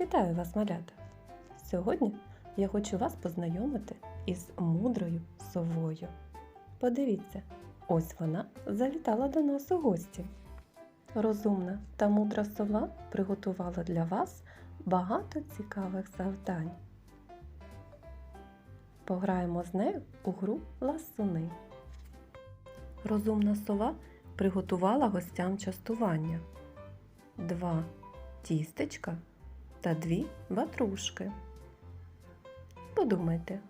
Вітаю вас, малята! Сьогодні я хочу вас познайомити із мудрою совою. Подивіться, ось вона завітала до нас у гості. Розумна та мудра сова приготувала для вас багато цікавих завдань. Пограємо з нею у гру ласуни. Розумна сова приготувала гостям частування. Два тістечка та дві ватрушки. Подумайте,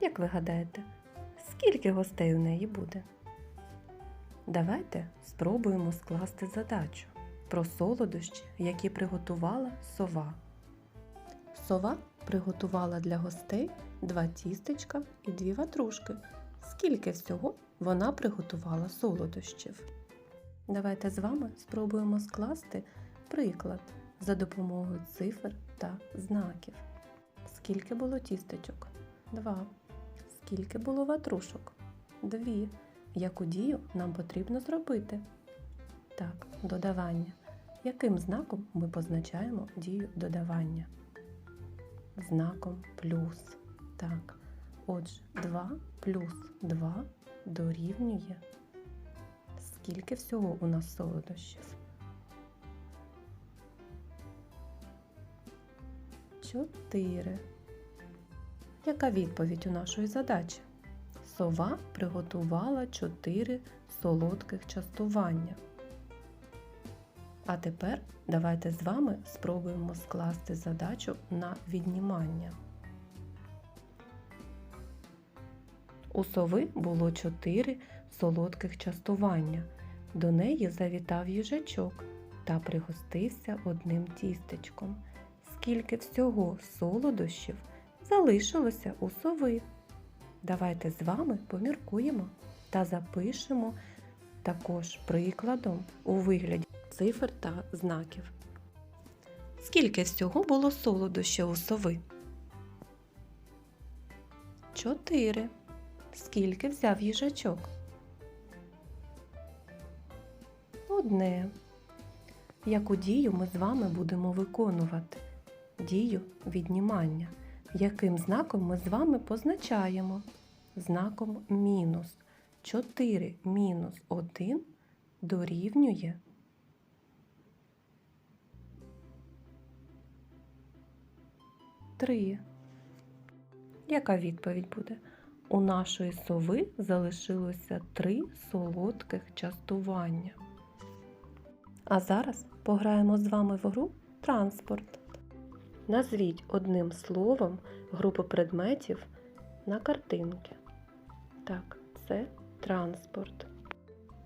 як ви гадаєте, скільки гостей у неї буде? Давайте спробуємо скласти задачу про солодощі, які приготувала сова. Сова приготувала для гостей два тістечка і дві ватрушки. Скільки всього вона приготувала солодощів? Давайте з вами спробуємо скласти приклад за допомогою цифр та знаків. Скільки було тістечок? Два. Скільки було ватрушок? Дві. Яку дію нам потрібно зробити? Так, додавання. Яким знаком ми позначаємо дію додавання? Знаком плюс. Так. Отже, 2 плюс 2 дорівнює. Скільки всього у нас солодощів? Чотири. Яка відповідь у нашої задачі? Сова приготувала чотири солодких частування. А тепер давайте з вами спробуємо скласти задачу на віднімання. У сови було чотири солодких частування. До неї завітав їжачок та пригостився одним тістечком. Скільки всього солодощів залишилося у сови. Давайте з вами поміркуємо та запишемо також прикладом у вигляді цифр та знаків. Скільки всього було солодощів у сови? Чотири. Скільки взяв їжачок? Одне. Яку дію ми з вами будемо виконувати? Дію віднімання. Яким знаком ми з вами позначаємо? Знаком мінус. 4 мінус 1 дорівнює 3. Яка відповідь буде? У нашої сови залишилося три солодких частування. А зараз пограємо з вами в гру транспорт. Назвіть одним словом групу предметів на картинки. Так, це транспорт.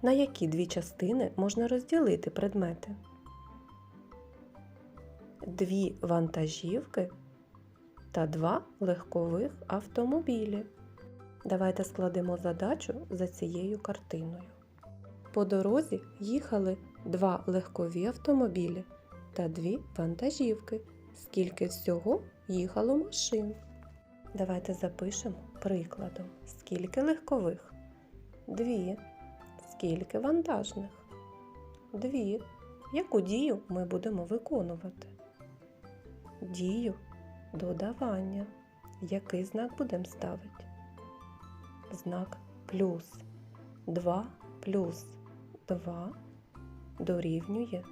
На які дві частини можна розділити предмети? Дві вантажівки та два легкових автомобілі. Давайте складемо задачу за цією картиною. По дорозі їхали два легкові автомобілі та дві вантажівки. Скільки всього їхало машин? Давайте запишемо прикладом. Скільки легкових? Дві. Скільки вантажних? Дві. Яку дію ми будемо виконувати? Дію додавання. Який знак будемо ставити? Знак плюс. 2 плюс 2 дорівнює.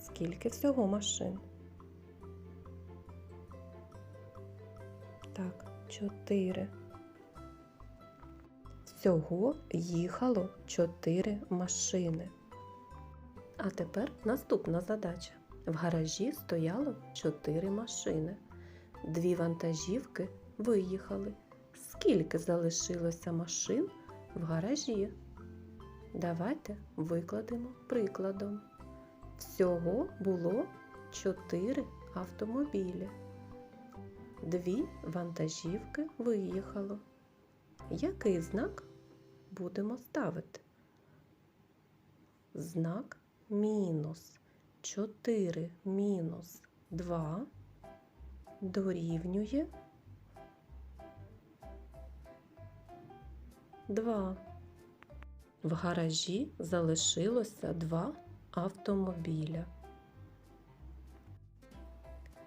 Скільки всього машин? Так, 4. Всього їхало 4 машини. А тепер наступна задача. В гаражі стояло 4 машини. Дві вантажівки виїхали. Скільки залишилося машин в гаражі? Давайте викладемо прикладом. Всього було 4 автомобілі. Дві вантажівки виїхало. Який знак будемо ставити? Знак мінус. 4 мінус 2 дорівнює 2. В гаражі залишилося два автомобіля.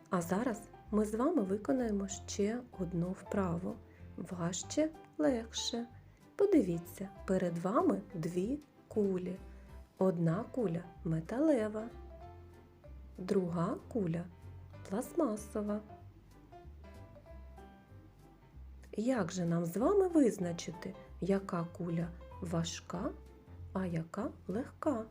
А зараз ми з вами виконаємо ще одну вправу. Важче, легше. Подивіться, перед вами дві кулі. Одна куля металева, друга куля пластмасова. Як же нам з вами визначити, яка куля важка, а яка легка?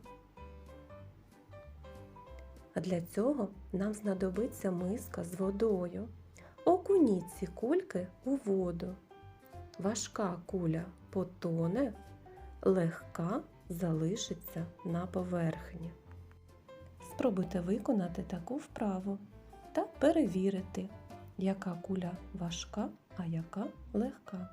А для цього нам знадобиться миска з водою. Окуніть ці кульки у воду. Важка куля потоне, легка залишиться на поверхні. Спробуйте виконати таку вправу та перевірити, яка куля важка, а яка легка.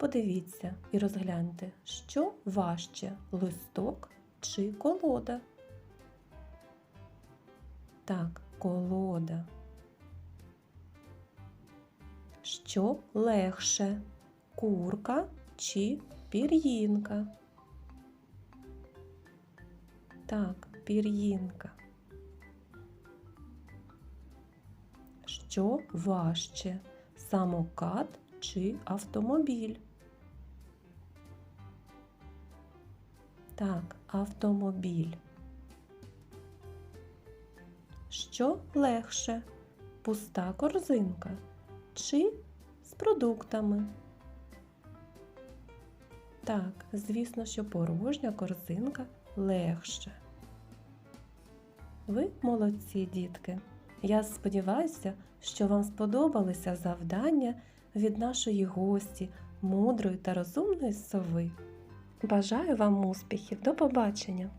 Подивіться і розгляньте, що важче листок чи колода. Так, колода. Що легше курка чи пір'їнка? Так, пір'їнка. Що важче самокат чи автомобіль? Так, автомобіль. Що легше? Пуста корзинка чи з продуктами? Так, звісно, що порожня корзинка легше. Ви молодці, дітки. Я сподіваюся, що вам сподобалися завдання від нашої гості, мудрої та розумної сови. Бажаю вам успіхів. До побачення!